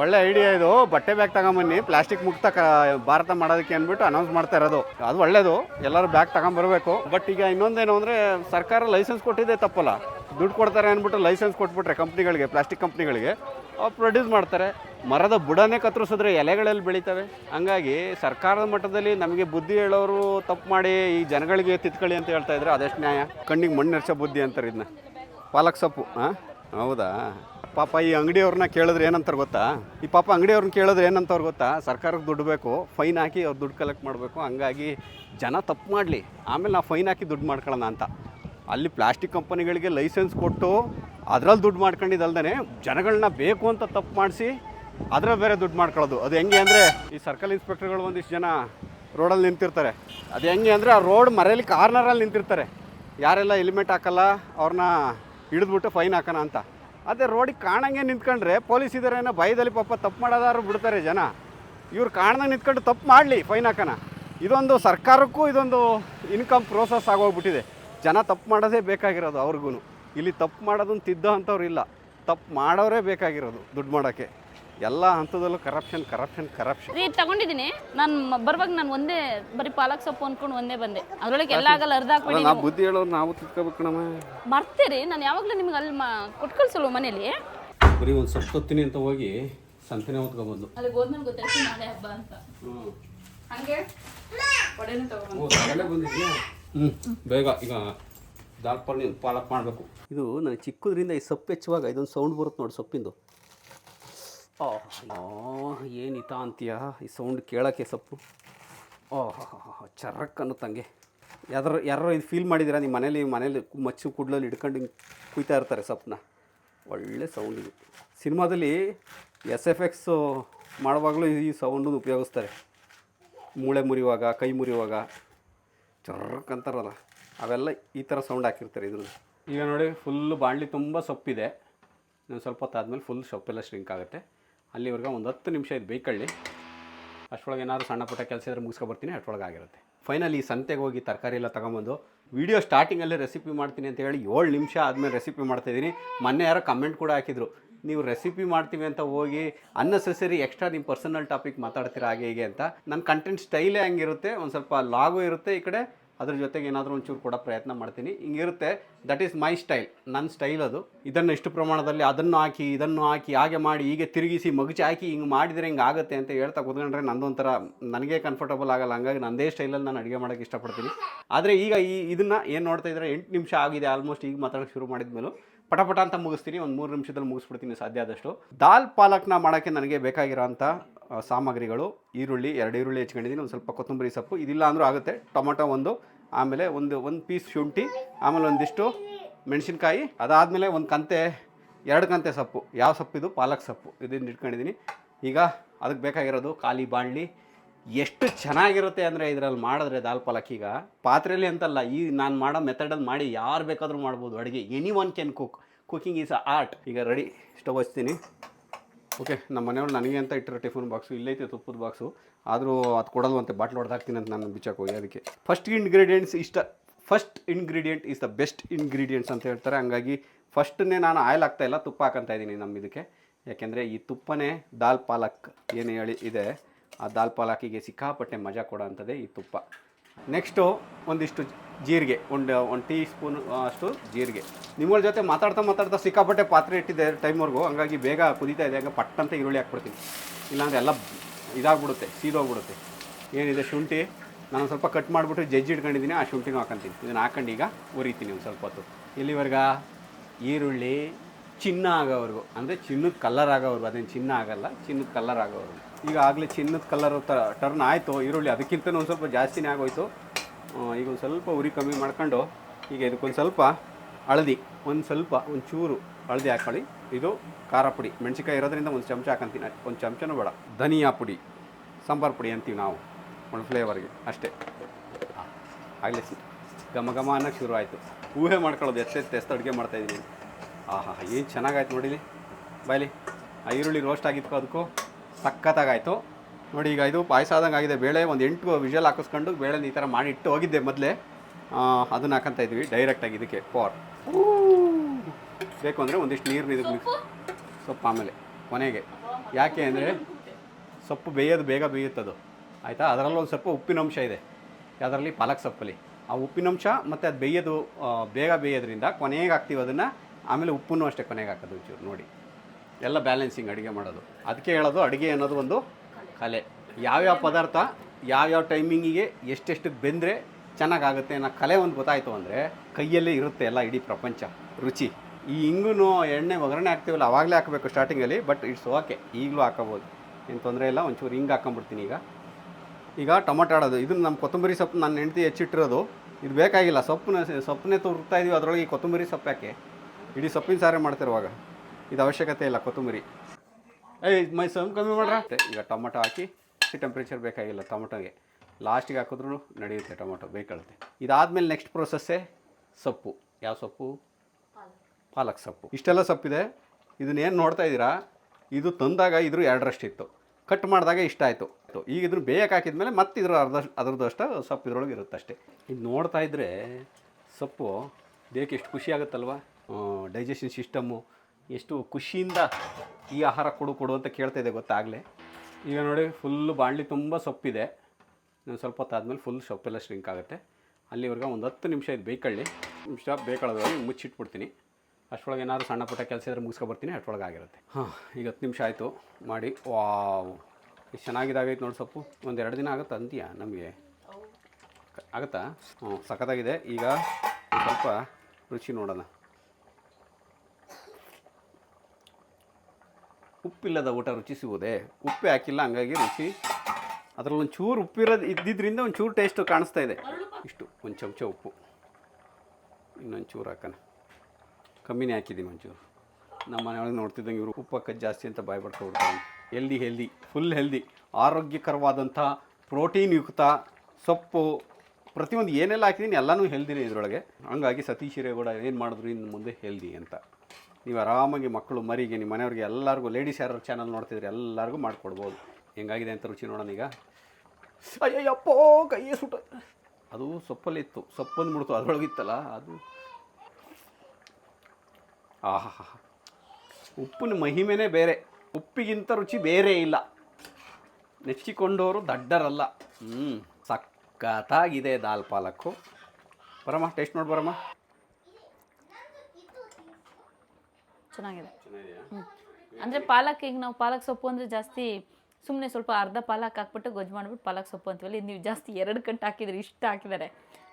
ಒಳ್ಳೆ ಐಡಿಯಾ ಇದು. ಬಟ್ಟೆ ಬ್ಯಾಗ್ ತಗೊಂಬನ್ನಿ. ಪ್ಲಾಸ್ಟಿಕ್ ಮುಕ್ತ ಭಾರತ ಮಾಡೋದಕ್ಕೆ ಅಂದ್ಬಿಟ್ಟು ಅನೌನ್ಸ್ ಮಾಡ್ತಾ ಇರೋದು. ಅದು ಒಳ್ಳೇದು. ಎಲ್ಲರೂ ಬ್ಯಾಗ್ ತಗೊಂಬರ್ಬೇಕು. ಬಟ್ ಈಗ ಇನ್ನೊಂದೇನು ಅಂದರೆ ಸರ್ಕಾರ ಲೈಸೆನ್ಸ್ ಕೊಟ್ಟಿದೆ ತಪ್ಪಲ್ಲ. ದುಡ್ಡು ಕೊಡ್ತಾರೆ ಅಂದ್ಬಿಟ್ಟು ಲೈಸೆನ್ಸ್ ಕೊಟ್ಬಿಟ್ರೆ ಕಂಪ್ನಿಗಳಿಗೆ ಪ್ಲಾಸ್ಟಿಕ್ ಕಂಪ್ನಿಗಳಿಗೆ ಪ್ರೊಡ್ಯೂಸ್ ಮಾಡ್ತಾರೆ. ಮರದ ಬುಡನೇ ಕತ್ತರಿಸಿದ್ರೆ ಎಲೆಗಳಲ್ಲಿ ಬೆಳೀತವೆ. ಹಂಗಾಗಿ ಸರ್ಕಾರದ ಮಟ್ಟದಲ್ಲಿ ನಮಗೆ ಬುದ್ಧಿ ಹೇಳೋರು ತಪ್ಪು ಮಾಡಿ ಈ ಜನಗಳಿಗೆ ತಿತ್ಕೊಳ್ಳಿ ಅಂತ ಹೇಳ್ತಾ ಇದ್ರೆ ಅದೆಷ್ಟು ನ್ಯಾಯ? ಕಣ್ಣಿಗೆ ಮಣ್ಣು ಎರ್ಚೋ ಬುದ್ಧಿ ಅಂತಾರೆ ಇದನ್ನ ಪಾಲಕ್ ಸೊಪ್ಪು ಹಾಂ ಹೌದಾ? ಪಾಪ ಈ ಅಂಗಡಿಯವ್ರನ್ನ ಕೇಳಿದ್ರೆ ಏನಂತಾರೆ ಗೊತ್ತಾ? ಈ ಪಾಪ ಅಂಗಡಿಯವ್ರನ್ನ ಕೇಳಿದ್ರೆ ಏನಂತವ್ರು ಗೊತ್ತಾ? ಸರ್ಕಾರಕ್ಕೆ ದುಡ್ಡು ಬೇಕು, ಫೈನ್ ಹಾಕಿ ಅವ್ರು ದುಡ್ಡು ಕಲೆಕ್ಟ್ ಮಾಡಬೇಕು. ಹಂಗಾಗಿ ಜನ ತಪ್ಪು ಮಾಡಲಿ. ಆಮೇಲೆ ನಾವು ಫೈನ್ ಹಾಕಿ ದುಡ್ಡು ಮಾಡ್ಕೊಳ್ಳೋಣ ಅಂತ. ಅಲ್ಲಿ ಪ್ಲಾಸ್ಟಿಕ್ ಕಂಪನಿಗಳಿಗೆ ಲೈಸೆನ್ಸ್ ಕೊಟ್ಟು ಅದರಲ್ಲಿ ದುಡ್ಡು ಮಾಡ್ಕೊಂಡಿದ್ದಲ್ದೇ ಜನಗಳನ್ನ ಬೇಕು ಅಂತ ತಪ್ಪು ಮಾಡಿಸಿ ಅದರ ಬೇರೆ ದುಡ್ಡು ಮಾಡ್ಕೊಳ್ಳೋದು. ಅದು ಹೆಂಗೆ ಅಂದರೆ ಈ ಸರ್ಕಲ್ ಇನ್ಸ್ಪೆಕ್ಟರ್ಗಳು ಒಂದಿಷ್ಟು ಜನ ರೋಡಲ್ಲಿ ನಿಂತಿರ್ತಾರೆ. ಅದು ಹೆಂಗೆ ಅಂದರೆ ಆ ರೋಡ್ ಮರೆಯಲ್ಲಿ ಕಾರ್ನರಲ್ಲಿ ನಿಂತಿರ್ತಾರೆ. ಯಾರೆಲ್ಲ ಹೆಲ್ಮೆಟ್ ಹಾಕಲ್ಲ, ಅವ್ರನ್ನ ಹಿಡಿದ್ಬಿಟ್ಟು ಫೈನ್ ಹಾಕೋಣ ಅಂತ. ಅದೇ ರೋಡಿಗೆ ಕಾಣಂಗೆ ನಿಂತ್ಕೊಂಡ್ರೆ ಪೊಲೀಸ್ ಇದಾರೇನೋ ಭಯದಲ್ಲಿ ಪಾಪ ತಪ್ಪು ಮಾಡೋದಾದ್ರು ಬಿಡ್ತಾರೆ ಜನ. ಇವ್ರು ಕಾಣ್ದಂಗೆ ನಿಂತ್ಕೊಂಡು ತಪ್ಪು ಮಾಡಲಿ, ಫೈನ್ ಹಾಕೋಣ. ಇದೊಂದು ಸರ್ಕಾರಕ್ಕೂ ಇದೊಂದು ಇನ್ಕಮ್ ಪ್ರೋಸೆಸ್ ಆಗೋಗ್ಬಿಟ್ಟಿದೆ. ಜನ ತಪ್ಪು ಮಾಡೋದೇ ಬೇಕಾಗಿರೋದು ಅವ್ರಿಗೂ ಇಲ್ಲಿ ತಪ್ಪು ಮಾಡೋದನ್ನು ತಿದ್ದೋ ಅಂಥವ್ರು ಇಲ್ಲ. ತಪ್ಪು ಮಾಡೋರೇ ಬೇಕಾಗಿರೋದು ದುಡ್ಡು ಮಾಡೋಕ್ಕೆ. ಎಲ್ಲ ಹಂತದಲ್ಲೂ ಕರಪ್ಷನ್ ಕರಪ್ಷನ್ ಕರಪ್ಷನ್ ರೀ ತಗೊಂಡಿದ್ದೀನಿ. ನಾನು ಬರುವಾಗ ನಾನು ಒಂದೇ ಬರೀ ಪಾಲಕ್ ಸೊಪ್ಪು ಅಂದ್ಕೊಂಡು ಒಂದೇ ಬಂದೆ. ಅದರೊಳಗೆ ಎಲ್ಲ ಆಗಲ್ಲ ಅರ್ಧ ಹಾಕ್ಬಿಡಿ ನಾವು ಬುದ್ಧಿ ಹೇಳೋರು ನಾವು ತಿಳ್ಕೊಬೇಕು ನಮ್ಮ ಮರ್ತೀರಿ ನಾನು ಯಾವಾಗಲೂ ನಿಮ್ಗೆ ಅಲ್ಲಿ ಮಾ ಕೊಟ್ಟು ಕಳ್ಸಲ್ವ ಮನೇಲಿ? ಬರೀ ಒಂದು ಸೊಪ್ಪು ತತ್ತೀನಿ ಅಂತ ಹೋಗಿ ಸಂತೆನೇ ಹೊತ್ಕೊಬಂದು ಅಲ್ಲಿ ಹೋದ್ಮೇಲೆ ಗೊತ್ತಾಯ್ತು ನಾಳೆ ಹಬ್ಬ ಅಂತ. ಹಂಗೆ? ಬಂದಿದ್ಯಾ? ಹ್ಞೂ ಬೇಗ. ಈಗ ದಾಲ್ ಪಲ್ಯ ಪಾಲಕ್ ಮಾಡಬೇಕು. ಇದು ನನಗೆ ಚಿಕ್ಕದ್ರಿಂದ ಈ ಸೊಪ್ಪು ಹೆಚ್ಚುವಾಗ ಇದೊಂದು ಸೌಂಡ್ ಬರುತ್ತೆ ನೋಡಿ ಸೊಪ್ಪಿಂದು. ಏನು ಹಿತ ಅಂತೀಯ? ಈ ಸೌಂಡ್ ಕೇಳೋಕ್ಕೆ ಸೊಪ್ಪು. ಓಹ್ ಚರಕ್ ಅನ್ನುತ್ತಂಗೆ ಯಾವ್ದಾರು ಯಾರೋ ಇದು ಫೀಲ್ ಮಾಡಿದ್ದೀರಾ ನಿಮ್ಮ ಮನೇಲಿ ಮನೇಲಿ ಮಚ್ಚು ಕುಡ್ಲಲ್ಲಿ ಹಿಡ್ಕೊಂಡು ಹಿಂಗೆ ಕುಯ್ತಾ ಇರ್ತಾರೆ ಸೊಪ್ಪನ್ನ ಒಳ್ಳೆ ಸೌಂಡ್ ಇದು. ಸಿನಿಮಾದಲ್ಲಿ ಎಸ್ ಎಫ್ ಎಕ್ಸು ಮಾಡುವಾಗಲೂ ಈ ಸೌಂಡನ್ನು ಉಪಯೋಗಿಸ್ತಾರೆ. ಮೂಳೆ ಮುರಿಯುವಾಗ, ಕೈ ಮುರಿಯುವಾಗ. ಚರಕ್ ಅಂತಾರಲ್ಲ. ಅವೆಲ್ಲ ಈ ಥರ ಸೌಂಡ್ ಹಾಕಿರ್ತಾರೆ ಇದ್ರದ್ದು ಈಗ ನೋಡಿ ಫುಲ್ಲು ಬಾಣಲಿ ತುಂಬ ಸೊಪ್ಪಿದೆ. ನಾನು ಸ್ವಲ್ಪ ಹೊತ್ತು ಆದಮೇಲೆ ಫುಲ್ ಸೊಪ್ಪೆಲ್ಲ ಶ್ರಿಂಕ್ ಆಗುತ್ತೆ. ಅಲ್ಲಿವರೆಗೆ ಒಂದು ಹತ್ತು ನಿಮಿಷ ಇದು ಬೇಕಳ್ಳಿ. ಅಷ್ಟೊಳಗೆ ಏನಾದರೂ ಸಣ್ಣ ಪುಟ್ಟ ಕೆಲಸ ಇದ್ರೆ ಮುಗಿಸ್ಕೊಬರ್ತೀನಿ, ಅಷ್ಟರೊಳಗೆ ಆಗಿರುತ್ತೆ. ಫೈನಲ್ ಈ ಸಂತೆಗೆ ಹೋಗಿ ತರಕಾರಿ ಎಲ್ಲ ತೊಗೊಂಬಂದು ವೀಡಿಯೋ ಸ್ಟಾರ್ಟಿಂಗಲ್ಲೇ ರೆಸಿಪಿ ಮಾಡ್ತೀನಿ ಅಂತ ಹೇಳಿ ಏಳು ನಿಮಿಷ ಆದಮೇಲೆ ರೆಸಿಪಿ ಮಾಡ್ತಾಯಿದ್ದೀನಿ ಮೊನ್ನೆ ಯಾರೋ ಕಮೆಂಟ್ ಕೂಡ ಹಾಕಿದ್ರು, ನೀವು ರೆಸಿಪಿ ಮಾಡ್ತೀವಿ ಅಂತ ಹೋಗಿ ಅನ್ನೆಸೆಸರಿ ಎಕ್ಸ್ಟ್ರಾ ನಿಮ್ಮ ಪರ್ಸನಲ್ ಟಾಪಿಕ್ ಮಾತಾಡ್ತೀರಾ, ಹಾಗೆ ಹೀಗೆ ಅಂತ. ನನ್ನ ಕಂಟೆಂಟ್ ಸ್ಟೈಲೇ ಹಂಗಿರುತ್ತೆ, ಒಂದು ಸ್ವಲ್ಪ ಲಾಗು ಇರುತ್ತೆ ಈ ಕಡೆ. ಅದ್ರ ಜೊತೆಗೆ ಏನಾದರೂ ಒಂಚೂರು ಕೂಡ ಪ್ರಯತ್ನ ಮಾಡ್ತೀನಿ. ಹಿಂಗಿರುತ್ತೆ ದಟ್ ಈಸ್ ಮೈ ಸ್ಟೈಲ್ ನನ್ನ ಸ್ಟೈಲ್ ಅದು. ಇದನ್ನು ಇಷ್ಟು ಪ್ರಮಾಣದಲ್ಲಿ ಅದನ್ನು ಹಾಕಿ, ಇದನ್ನು ಹಾಕಿ, ಹಾಗೆ ಮಾಡಿ, ಹೀಗೆ ತಿರುಗಿಸಿ, ಮಗುಚಿ ಹಾಕಿ ಹಿಂಗೆ ಮಾಡಿದರೆ ಹಿಂಗೆ ಆಗುತ್ತೆ ಅಂತ ಹೇಳ್ತಾ ಕೂತ್ಕೊಂಡ್ರೆ ನಂದೊಂಥರ ನನಗೆ ಕಂಫರ್ಟಬಲ್ ಆಗಲ್ಲ. ಹಂಗಾಗಿ ನಂದೇ ಸ್ಟೈಲಲ್ಲಿ ನಾನು ಅಡುಗೆ ಮಾಡೋಕ್ಕೆ ಇಷ್ಟಪಡ್ತೀನಿ. ಆದರೆ ಈಗ ಈ ಇದನ್ನು ಏನು ನೋಡ್ತಾ ಇದ್ದರೆ, ಎಂಟು ನಿಮಿಷ ಆಗಿದೆ ಆಲ್ಮೋಸ್ಟ್ ಈಗ ಮಾತಾಡೋಕ್ಕೆ ಶುರು ಮಾಡಿದ ಮೇಲೂ ಪಟಪಟ ಅಂತ ಮುಗಿಸ್ತೀನಿ, ಒಂದು ಮೂರು ನಿಮಿಷದಲ್ಲಿ ಮುಗಿಸ್ಬಿಡ್ತೀನಿ, ಸಾಧ್ಯ ಆದಷ್ಟು. ದಾಲ್ ಪಾಲಕ್ನ ಮಾಡೋಕ್ಕೆ ನನಗೆ ಬೇಕಾಗಿರೋಂಥ ಸಾಮಗ್ರಿಗಳು, ಈರುಳ್ಳಿ, ಎರಡು ಈರುಳ್ಳಿ ಹೆಚ್ಕೊಂಡಿದ್ದೀನಿ ಒಂದು ಸ್ವಲ್ಪ ಕೊತ್ತಂಬರಿ ಸೊಪ್ಪು, ಇದಿಲ್ಲ ಅಂದರೂ ಆಗುತ್ತೆ. ಟೊಮೊಟೊ ಒಂದು ಆಮೇಲೆ ಒಂದು ಒಂದು ಪೀಸ್ ಶುಂಠಿ, ಆಮೇಲೆ ಒಂದಿಷ್ಟು ಮೆಣಸಿನ್ಕಾಯಿ, ಅದಾದಮೇಲೆ ಒಂದು ಕಂತೆ, ಎರಡು ಕಂತೆ ಸೊಪ್ಪು. ಯಾವ ಸೊಪ್ಪಿದು ಪಾಲಕ್ ಸೊಪ್ಪು. ಇದನ್ನು ಇಟ್ಕೊಂಡಿದ್ದೀನಿ. ಈಗ ಅದಕ್ಕೆ ಬೇಕಾಗಿರೋದು ಖಾಲಿ ಬಾಣಲಿ. ಎಷ್ಟು ಚೆನ್ನಾಗಿರುತ್ತೆ ಅಂದರೆ ಇದರಲ್ಲಿ ಮಾಡಿದ್ರೆ ದಾಲ್ ಪಾಲಕ್ ಈಗ. ಪಾತ್ರೆಯಲ್ಲಿ ಅಂತಲ್ಲ, ಈ ನಾನು ಮಾಡೋ ಮೆಥಡಲ್ಲಿ ಮಾಡಿ ಯಾರು ಬೇಕಾದರೂ ಮಾಡ್ಬೋದು. ಅಡುಗೆ any one can cook cooking is a art ಈಗ ರೆಡಿ ಸ್ಟವ್ ಹಚ್ತೀನಿ. ಓಕೆ ನಮ್ಮ ಮನೆಯವ್ರು ನನಗೆ ಅಂತ ಇಟ್ಟಿರೋ ಟಿಫನ್ ಬಾಕ್ಸು ಇಲ್ಲೈತೆ ತುಪ್ಪದ ಬಾಕ್ಸು ಆದರೂ ಅದು ಕೊಡಲ್ವಂತೆ, ಬಾಟ್ಲ್ ಹೊಡೆದಾಕ್ತೀನಿ ಅಂತ ನಾನು ಬಿಚ್ಚಕ್ಕೆ ಹೋಗಿ ಅದಕ್ಕೆ. ಫಸ್ಟ್ ಇಂಗ್ರೀಡಿಯೆಂಟ್ಸ್ ಇಷ್ಟ. First ingredient is the best ingredients ಅಂತ ಹೇಳ್ತಾರೆ. ಹಂಗಾಗಿ ಫಸ್ಟನ್ನೇ ನಾನು ಆಯಿಲ್ ಹಾಕ್ತಾ ಇಲ್ಲ, ತುಪ್ಪ ಹಾಕಂತ ಇದ್ದೀನಿ ನಮ್ಮ ಇದಕ್ಕೆ. ಯಾಕೆಂದರೆ ಈ ತುಪ್ಪನೇ ದಾಲ್ ಪಾಲಕ್ ಏನು ಹೇಳಿ ಇದೆ, ಆ ದಾಲ್ ಪಾಲಕಿಗೆ ಸಿಕ್ಕಾಪಟ್ಟೆ ಮಜಾ ಕೊಡೋ ಅಂಥದ್ದೇ ಈ ತುಪ್ಪ. ನೆಕ್ಸ್ಟು ಒಂದಿಷ್ಟು ಜೀರಿಗೆ, ಒಂದು ಒಂದು ಟೀ ಸ್ಪೂನ್ ಅಷ್ಟು ಜೀರಿಗೆ. ನಿಮ್ಮಗಳ ಜೊತೆ ಮಾತಾಡ್ತಾ ಮಾತಾಡ್ತಾ ಸಿಕ್ಕಾಪಟ್ಟೆ ಪಾತ್ರೆ ಇಟ್ಟಿದ್ದೆ ಟೈಮ್ವರೆಗೂ ಹಂಗಾಗಿ ಬೇಗ ಕುದೀತಾ ಇದೆ, ಹಂಗೆ ಪಟ್ಟಂತ ಈರುಳ್ಳಿ ಹಾಕ್ಬಿಡ್ತೀನಿ. ಇಲ್ಲಾಂದರೆ ಎಲ್ಲ ಇದಾಗ್ಬಿಡುತ್ತೆ ಸೀದೋಗ್ಬಿಡುತ್ತೆ ಏನಿದೆ ಶುಂಠಿ? ನಾನು ಸ್ವಲ್ಪ ಕಟ್ ಮಾಡಿಬಿಟ್ಟು ಜಜ್ಜಿ ಇಟ್ಕೊಂಡಿದ್ದೀನಿ, ಆ ಶುಂಠಿನೂ ಹಾಕೊಂತೀನಿ. ಇದನ್ನು ಹಾಕೊಂಡು ಈಗ ಉರಿತೀನಿ ಒಂದು ಸ್ವಲ್ಪ ಹೊತ್ತು. ಇಲ್ಲಿವರೆಗ ಈರುಳ್ಳಿ ಚಿನ್ನ ಆಗೋವರೆಗೂ. ಅಂದರೆ ಚಿನ್ನದ ಕಲರ್ ಆಗೋವರೆಗೂ, ಅದೇನು ಚಿನ್ನ ಆಗಲ್ಲ, ಚಿನ್ನದ ಕಲರ್ ಆಗೋವರೆಗೂ. ಈಗ ಆಗಲೇ ಚಿನ್ನದ ಕಲರ್ ಟರ್ನ್ ಆಯಿತು, ಈರುಳ್ಳಿ ಅದಕ್ಕಿಂತ ಒಂದು ಸ್ವಲ್ಪ ಜಾಸ್ತಿನೇ ಆಗೋಯ್ತು. ಈಗ ಒಂದು ಸ್ವಲ್ಪ ಉರಿ ಕಮ್ಮಿ ಮಾಡ್ಕೊಂಡು, ಈಗ ಇದಕ್ಕೊಂದು ಸ್ವಲ್ಪ ಹಳದಿ, ಒಂದು ಸ್ವಲ್ಪ ಒಂದು ಚೂರು ಹಳದಿ ಹಾಕೊಳ್ಳಿ. ಇದು ಖಾರ ಪುಡಿ. ಮೆಣಸಿಕಾಯಿ ಇರೋದ್ರಿಂದ ಒಂದು ಚಮಚ ಹಾಕಂತೀನಿ. ಒಂದು ಚಮಚನೂ ಬೇಡ. ಧನಿಯಾ ಪುಡಿ. ಸಾಂಬಾರು ಪುಡಿ ಅಂತೀವಿ ನಾವು. ಒಂದು ಫ್ಲೇವರ್ಗೆ ಅಷ್ಟೇ. ಆಗಲೇ ಘಮ ಘಮ ಅನ್ನೋಕ್ಕೆ ಶುರು ಆಯಿತು. ಊಹೆ ಮಾಡ್ಕೊಳ್ಳೋದು ಎಷ್ಟೆಷ್ಟು ಎಷ್ಟು ಅಡುಗೆ ಮಾಡ್ತಾಯಿದ್ದೀನಿ ಆಹಾ ಏನು ಚೆನ್ನಾಗಾಯ್ತು ನೋಡಿಲಿ? ಬಾಯ್ಲಿ, ಆ ಈರುಳ್ಳಿ ರೋಸ್ಟ್ ಆಗಿತ್ತು ಅದಕ್ಕೂ ಸಕ್ಕತ್ತಾಗಾಯಿತು ನೋಡಿ ಈಗ ಇದು ಪಾಯಸ ಆದಂಗೆ ಆಗಿದೆ. ಬೇಳೆ ಒಂದು ಎಂಟು ವಿಷಲ್ ಹಾಕಿಸ್ಕೊಂಡು ಬೇಳೆನ ಈ ಥರ ಮಾಡಿ ಇಟ್ಟು ಹೋಗಿದ್ದೆ ಮೊದಲೇ. ಅದನ್ನು ಹಾಕಂತ ಇದ್ವಿ. ಡೈರೆಕ್ಟಾಗಿ ಇದಕ್ಕೆ. ಪವರ್ ಬೇಕು ಅಂದರೆ ಒಂದಿಷ್ಟು ನೀರು ಇದಕ್ಕೆ ಮಿಕ್ಸ್ ಸೊಪ್ಪು ಆಮೇಲೆ, ಕೊನೆಗೆ. ಯಾಕೆ ಅಂದರೆ ಸೊಪ್ಪು ಬೇಯೋದು ಬೇಗ ಬೇಯುತ್ತದು. ಆಯಿತಾ? ಅದರಲ್ಲೂ ಒಂದು ಸ್ವಲ್ಪ ಉಪ್ಪಿನಂಶ ಇದೆ. ಅದರಲ್ಲಿ ಪಾಲಕ್ ಸೊಪ್ಪಲ್ಲಿ. ಆ ಉಪ್ಪಿನಂಶ ಮತ್ತು ಅದು ಬೇಯೋದು ಬೇಗ ಬೇಯೋದ್ರಿಂದ ಕೊನೆಗೆ ಹಾಕ್ತೀವಿ ಅದನ್ನು. ಆಮೇಲೆ ಉಪ್ಪನ್ನು ಅಷ್ಟೇ ಕೊನೆಗೆ ಹಾಕೋದು ಒಂಚೂರು ನೋಡಿ. ಎಲ್ಲ ಬ್ಯಾಲೆನ್ಸಿಂಗ್ ಅಡುಗೆ ಮಾಡೋದು. ಅದಕ್ಕೆ ಹೇಳೋದು ಅಡುಗೆ ಅನ್ನೋದು ಒಂದು ಕಲೆ. ಯಾವ್ಯಾವ ಪದಾರ್ಥ, ಯಾವ್ಯಾವ ಟೈಮಿಂಗಿಗೆ ಎಷ್ಟೆಷ್ಟು ಬೆಂದರೆ ಚೆನ್ನಾಗಾಗುತ್ತೆ ಅನ್ನೋ ಕಲೆ ಒಂದು ಗೊತ್ತಾಯಿತು ಅಂದರೆ ಕೈಯಲ್ಲೇ ಇರುತ್ತೆ ಎಲ್ಲ ಇಡೀ ಪ್ರಪಂಚ. ರುಚಿ. ಈ ಹಿಂಗೂ ಎಣ್ಣೆ ಒಗ್ಗರಣೆ ಹಾಕ್ತೀವಲ್ಲ, ಅವಾಗಲೇ ಹಾಕಬೇಕು ಸ್ಟಾರ್ಟಿಂಗಲ್ಲಿ ಬಟ್ ಇಟ್ಸ್ ಓಕೆ ಈಗಲೂ ಹಾಕೋಬೋದು. ಏನು ತೊಂದರೆ ಇಲ್ಲ, ಒಂಚೂರು ಹಿಂಗೆ ಹಾಕೊಂಬಿಡ್ತೀನಿ ಈಗ. ಈಗ ಟೊಮೊಟೊ ಆಡೋದು, ಇದು ನಮ್ಮ ಕೊತ್ತಂಬರಿ ಸೊಪ್ಪು ನನ್ನ ಹೆಂಡತಿ ಹೆಚ್ಚಿಟ್ಟಿರೋದು. ಇದು ಬೇಕಾಗಿಲ್ಲ ಸೊಪ್ಪನ್ನ ಸೊಪ್ಪನ್ನೇ ತುರ್ತಾ ಇದೀವಿ ಅದರೊಳಗೆ ಈ ಕೊತ್ತಂಬರಿ ಸೊಪ್ಪು ಯಾಕೆ? ಇಡೀ ಸೊಪ್ಪಿನ ಸಾರೇ ಮಾಡ್ತಿರುವಾಗ. ಇದು ಅವಶ್ಯಕತೆ ಇಲ್ಲ ಕೊತ್ತಂಬರಿ. ಏಯ್, ಮೈ ಸೊಪ್ಪು ಕಮ್ಮಿ ಮಾಡ್ರ? ಈಗ ಟೊಮೊಟೊ ಹಾಕಿ ಟೆಂಪ್ರೇಚರ್ ಬೇಕಾಗಿಲ್ಲ ಟೊಮೊಟೊಗೆ. ಲಾಸ್ಟಿಗೆ ಹಾಕಿದ್ರು ನಡೆಯುತ್ತೆ ಟೊಮೊಟೊ ಬೇಕಾಗುತ್ತೆ ಇದಾದಮೇಲೆ ನೆಕ್ಸ್ಟ್ ಪ್ರೊಸೆಸ್ಸೇ ಸೊಪ್ಪು. ಯಾವ ಸೊಪ್ಪು? ಪಾಲಕ್ ಸೊಪ್ಪು. ಇಷ್ಟೆಲ್ಲ ಸೊಪ್ಪಿದೆ. ಇದನ್ನೇನು ನೋಡ್ತಾ ಇದ್ದೀರಾ? ಇದು ತಂದಾಗ ಇದ್ರ ಎರಡರಷ್ಟಿತ್ತು ಕಟ್ ಮಾಡಿದಾಗ ಇಷ್ಟ ಆಯಿತು. ಈಗ ಇದ್ರ ಬೇಯಕ್ಕೆ ಹಾಕಿದ್ಮೇಲೆ ಮತ್ತೆ ಇದ್ರ ಅರ್ಧ ಅದ್ರದ್ದು ಅಷ್ಟು ಸೊಪ್ಪು ಇದ್ರೊಳಗೆ ಇರುತ್ತೆ ಅಷ್ಟೇ ಇದು ನೋಡ್ತಾ ಇದ್ದರೆ ಸೊಪ್ಪು ದೇಹಕ್ಕೆ ಎಷ್ಟು ಖುಷಿ ಆಗುತ್ತಲ್ವ? ಡೈಜೆಷನ್ ಸಿಸ್ಟಮ್ಮು ಎಷ್ಟು ಖುಷಿಯಿಂದ ಈ ಆಹಾರ ಕೊಡು ಕೊಡು ಅಂತ ಕೇಳ್ತಾ ಇದೆ ಗೊತ್ತಾಗಲೇ. ಈಗ ನೋಡಿ ಫುಲ್ಲು ಬಾಣಲಿ ತುಂಬ ಸೊಪ್ಪಿದೆ. ನಾನು ಸ್ವಲ್ಪ ಹೊತ್ತಾದ್ಮೇಲೆ ಫುಲ್ ಸೊಪ್ಪೆಲ್ಲ ಶ್ರಿಂಕ್ ಆಗುತ್ತೆ. ಅಲ್ಲಿವರೆಗೆ ಒಂದು ಹತ್ತು ನಿಮಿಷ ಇದು ಬೇಕಳ್ಳಿ. ನಿಮಿಷ ಬೇಕಳೋದ್ರಲ್ಲಿ ಮುಚ್ಚಿಟ್ಬಿಡ್ತೀನಿ. ಅಷ್ಟರೊಳಗೆ ಏನಾದರೂ ಸಣ್ಣ ಪುಟ್ಟ ಕೆಲಸ ಇದ್ರೆ ಮುಗಿಸ್ಕೊಬರ್ತೀನಿ ಅಷ್ಟೊಳಗೆ ಆಗಿರುತ್ತೆ. ಹಾಂ ಈಗ ಹತ್ತು ನಿಮಿಷ ಆಯಿತು ಮಾಡಿ. ವಾವ್. ಎಷ್ಟು ಚೆನ್ನಾಗಿದಾಗೈತೆ ನೋಡಿ ಸೊಪ್ಪು. ಒಂದು ಎರಡು ದಿನ ಆಗುತ್ತೆ ಅಂತೀಯಾ ನಮಗೆ? ಆಗುತ್ತಾ? ಹ್ಞೂ ಸಖತ್ತಾಗಿದೆ. ಈಗ ಸ್ವಲ್ಪ ರುಚಿ ನೋಡೋಣ. ಉಪ್ಪಿಲ್ಲದ ಊಟ ರುಚಿ ಸಿಗುವುದೇ ಉಪ್ಪು ಹಾಕಿಲ್ಲ ಹಂಗಾಗಿ ರುಚಿ. ಅದರಲ್ಲಿ ಒಂದು ಚೂರು ಉಪ್ಪಿರೋದು ಇದ್ದಿದ್ದರಿಂದ ಒಂದು ಚೂರು ಟೇಸ್ಟು ಕಾಣಿಸ್ತಾ ಇದೆ. ಇಷ್ಟು ಒಂದು ಚಮಚ ಉಪ್ಪು. ಇನ್ನೊಂದು ಚೂರು ಹಾಕೋಣ. ಕಮ್ಮಿನೇ ಹಾಕಿದ್ದೀನಿ ಒಂಚೂರು ನಮ್ಮ ಮನೆಯೊಳಗೆ ನೋಡ್ತಿದ್ದಂಗೆ ಇವರು ಉಪ್ಪು ಹಾಕೋದು ಜಾಸ್ತಿ ಅಂತ ಬಾಯ್ ಬಿಡ್ಕೊಬಿಡ್ತಾರೆ ಹೆಲ್ದಿ ಹೆಲ್ದಿ ಫುಲ್ ಹೆಲ್ದಿ ಆರೋಗ್ಯಕರವಾದಂಥ ಪ್ರೋಟೀನ್ ಯುಕ್ತ ಸೊಪ್ಪು, ಪ್ರತಿಯೊಂದು ಏನೆಲ್ಲ ಹಾಕಿದ್ದೀನಿ ಎಲ್ಲನೂ ಹೆಲ್ದಿನೇ ಇದರೊಳಗೆ. ಹಂಗಾಗಿ ಸತೀಶ್ ಹಿರೇಗೌಡ ಏನು ಮಾಡಿದ್ರು ಇನ್ನು ಮುಂದೆ ಹೆಲ್ದಿ ಅಂತ. ನೀವು ಆರಾಮಾಗಿ ಮಕ್ಕಳು, ಮರಿಗೆ, ನಿಮ್ಮ ಮನೆಯವ್ರಿಗೆ ಎಲ್ಲರಿಗೂ ಲೇಡೀಸ್ ಯಾರು ಚಾನಲ್ ನೋಡ್ತಿದ್ರೆ ಎಲ್ಲರಿಗೂ ಮಾಡಿಕೊಡ್ಬೋದು. ಹೆಂಗಾಗಿದೆ ಅಂತ ರುಚಿ ನೋಡೋಣ ಈಗ. ಅಯ್ಯಯ್ಯಪ್ಪೋ, ಕೈಯೇ ಸುಟ ಅದು ಸೊಪ್ಪಲ್ಲಿ ಇತ್ತು. ಸೊಪ್ಪನ್ನು ಮುಡ್ತು ಅದರೊಳಗಿತ್ತಲ್ಲ ಅದು ಆಹಾ ಉಪ್ಪಿನ ಮಹಿಮೆನೇ ಬೇರೆ. ಉಪ್ಪಿಗಿಂತ ರುಚಿ ಬೇರೆ ಇಲ್ಲ. ನೆಚ್ಚಿಕೊಂಡವರು ದಡ್ಡರಲ್ಲ. ಹ್ಞೂ ಸಕ್ಕತ್ತಾಗಿದೆ ದಾಲ್ ಪಾಲಕ್ಕು. ಬರಮ್ಮ ಟೇಸ್ಟ್ ನೋಡಿ ಬರಮ್ಮ. ಚೆನ್ನಾಗಿದೆ. ಅಂದರೆ ಪಾಲಕ್ ಈಗ ನಾವು ಪಾಲಕ್ ಸೊಪ್ಪು ಅಂದರೆ ಜಾಸ್ತಿ ಸುಮ್ಮನೆ ಸ್ವಲ್ಪ ಅರ್ಧ ಪಾಲಕ್ ಹಾಕ್ಬಿಟ್ಟು ಗೊಜ್ಜು ಮಾಡಿಬಿಟ್ಟು ಪಾಲಕ್ ಸೊಪ್ಪು ಅಂತೀವಲ್ಲ ಇದು ನೀವು ಜಾಸ್ತಿ ಎರಡು ಕಟ್ಟು ಹಾಕಿದ್ರೆ ಇಷ್ಟ ಹಾಕಿದ್ದಾರೆ.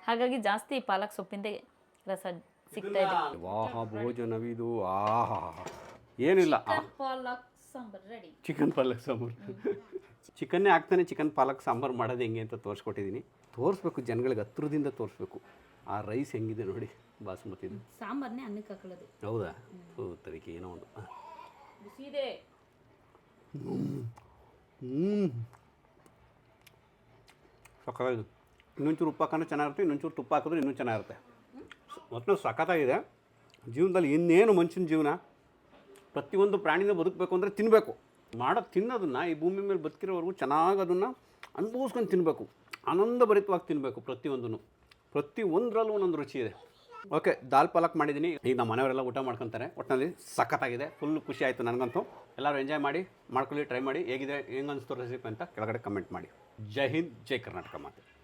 ಹಾಗಾಗಿ ಜಾಸ್ತಿ ಪಾಲಕ್ ಸೊಪ್ಪಿಂದ ರಸ ಸಿಗ್ತಾ ಇದೆ. ವಾಹ ಭೋಜನವಿದು ಆಹಾ ಏನಿಲ್ಲ. Palak sambar ready chicken palak sambar. ಚಿಕನ್ನೇ ಹಾಕ್ತಾನೆ ಚಿಕನ್ ಪಾಲಕ್ ಸಾಂಬಾರು ಮಾಡೋದು ಹೆಂಗೆ ಅಂತ ತೋರಿಸ್ಕೊಟ್ಟಿದ್ದೀನಿ ತೋರಿಸ್ಬೇಕು ಜನಗಳಿಗೆ ಹತ್ರದಿಂದ ತೋರಿಸ್ಬೇಕು. ಆ ರೈಸ್ ಹೆಂಗಿದೆ ನೋಡಿ ಬಾಸ್ಮತಿ ಸಾಂಬಾರನ್ನೇ ಅನ್ನಕ್ಕೆ ಹಾಕೊಳ್ಳೋದು. ಹೌದಾ? ಹೌದು ತರಿಕೆ ಏನೋ ಒಂದು. ಬಿಸಿದೆ ಹ್ಞೂ ಸಕ್ಕತ್ತಾಗಿದೆ. ಇನ್ನೊಂಚೂರು ಉಪ್ಪು ಹಾಕೊಂಡ್ರೆ ಚೆನ್ನಾಗಿರುತ್ತೆ ಇನ್ನೊಂಚೂರು ತುಪ್ಪ ಹಾಕಿದ್ರೆ ಇನ್ನೂ ಚೆನ್ನಾಗಿರುತ್ತೆ. ಒಟ್ಟು ಸಖತ್ತಾಗಿದೆ. ಜೀವನದಲ್ಲಿ ಇನ್ನೇನು ಮನುಷ್ಯನ ಜೀವನ? ಪ್ರತಿಯೊಂದು ಪ್ರಾಣಿನ ಬದುಕಬೇಕು ಅಂದರೆ ತಿನ್ನಬೇಕು ಮಾಡೋದು ತಿನ್ನೋದನ್ನು ಈ ಭೂಮಿ ಮೇಲೆ ಬದುಕಿರೋವರೆಗೂ ಚೆನ್ನಾಗಿ ಅದನ್ನು ಅನುಭವಿಸ್ಕೊಂಡು ತಿನ್ನಬೇಕು ಆನಂದಭರಿತವಾಗಿ ತಿನ್ನಬೇಕು ಪ್ರತಿಯೊಂದೂ ಪ್ರತಿಯೊಂದರಲ್ಲೂ ಒಂದೊಂದು ರುಚಿ ಇದೆ. ಓಕೆ, ದಾಲ್ ಪಾಲಕ್ ಮಾಡಿದ್ದೀನಿ. ಈಗ ನಮ್ಮ ಮನೆಯವರೆಲ್ಲ ಊಟ ಮಾಡ್ಕೊತಾರೆ. ಒಟ್ಟಿನಲ್ಲಿ ಸಖತ್ತಾಗಿದೆ. ಫುಲ್ ಖುಷಿ ಆಯಿತು ನನಗಂತೂ. ಎಲ್ಲರೂ ಎಂಜಾಯ್ ಮಾಡಿ, ಮಾಡ್ಕೊಳ್ಳಿ ಟ್ರೈ ಮಾಡಿ. ಹೇಗಿದೆ, ಹೆಂಗೆ ರೆಸಿಪಿ ಅಂತ ಕೆಳಗಡೆ ಕಮೆಂಟ್ ಮಾಡಿ. ಜೈ ಹಿಂದ್, ಜೈ ಕರ್ನಾಟಕ ಮಾತು.